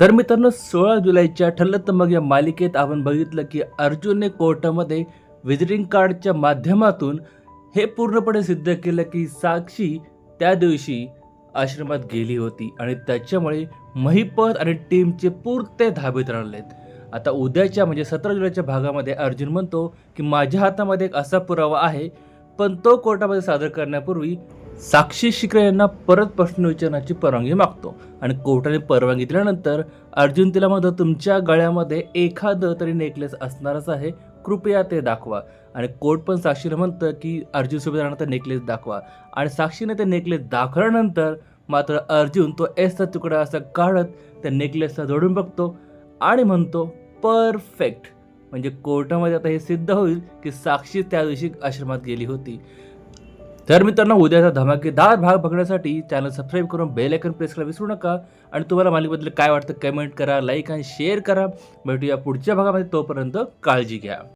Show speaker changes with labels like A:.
A: तर मित्रांनो सोळा जुलैच्या ठरलं तर मग या मालिकेत आपण बघितलं की अर्जुनने कोर्टामध्ये व्हिजिटिंग कार्डच्या माध्यमातून हे पूर्णपणे सिद्ध केलं की साक्षी त्या दिवशी आश्रमात गेली होती आणि त्याच्यामुळे महिपत आणि टीमचे पुरते धाबीत राहिलेत. आता उद्याच्या म्हणजे सतरा जुलैच्या भागामध्ये अर्जुन म्हणतो की माझ्या हातामध्ये एक असा पुरावा आहे पण तो कोर्टामध्ये सादर करण्यापूर्वी साक्षी शिकरे यांना परत प्रश्न विचारण्याची परवानगी मागतो. आणि कोर्टाने परवानगी दिल्यानंतर अर्जुन तिला म्हणतो तुमच्या गळ्यामध्ये एखादं तरी नेकलेस असणारच आहे कृपया ते दाखवा. आणि कोर्ट पण साक्षीला म्हणतं की अर्जुन सोबत ते नेकलेस दाखवा. आणि साक्षीने ते नेकलेस दाखवल्यानंतर मात्र अर्जुन तो एसचा तुकडा असा काढत त्या नेकलेसला जोडून बघतो आणि म्हणतो परफेक्ट. म्हणजे कोर्टामध्ये आता हे सिद्ध होईल की साक्षी त्या दिवशी आश्रमात गेली होती. तर मित्रांनो उद्याचा धमाकेदार भाग बघण्यासाठी चॅनल सबस्क्राईब करून बेल आयकन प्रेस करायला विसरू नका. आणि तुम्हाला मालिकेबद्दल काय वाटतं कमेंट करा लाईक आणि शेअर करा. भेटूया पुढच्या भागामध्ये तोपर्यंत काळजी घ्या.